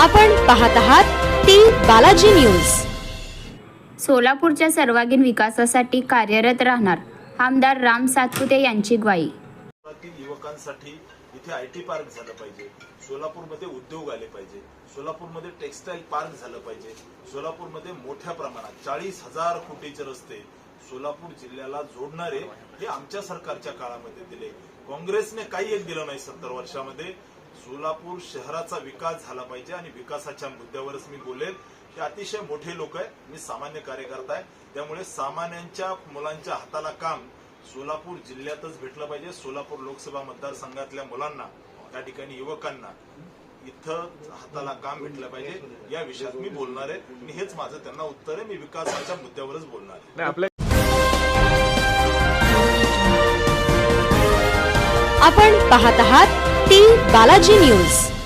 आपण पाहत आहात टी बालाजी न्यूज. सोलापूरच्या सर्वांगीण विकासासाठी कार्यरत राहणार आमदार राम सातपुते यांची ग्वाही. युवकांसाठी इथे आय टी पार्क झालं पाहिजे. सोलापूरमध्ये उद्योग आले पाहिजे. सोलापूरमध्ये टेक्सटाईल पार्क झालं पाहिजे. सोलापूरमध्ये मोठ्या प्रमाणात चाळीस हजार कोटीचे रस्ते सोलापूर जिल्ह्याला जोडणारे हे आमच्या सरकारच्या काळामध्ये दिले. काँग्रेसने काही एक दिलं नाही सत्तर वर्षामध्ये. सोलापूर शहराचा विकास झाला पाहिजे आणि विकासाच्या मुद्द्यावरच मी बोलेल. हे अतिशय मोठे लोक आहे मी सामान्य कार्यकर्ता आहे. त्यामुळे सामान्यांच्या मुलांच्या हाताला काम सोलापूर जिल्ह्यातच भेटलं पाहिजे. सोलापूर लोकसभा मतदारसंघातल्या मुलांना त्या ठिकाणी युवकांना इथं हाताला काम भेटलं पाहिजे. या विषयात मी बोलणार आहे. आणि हेच माझं त्यांना उत्तर आहे. मी विकासाच्या मुद्द्यावरच बोलणार आहे. आपण पाहत आहात टी बालाजी न्यूज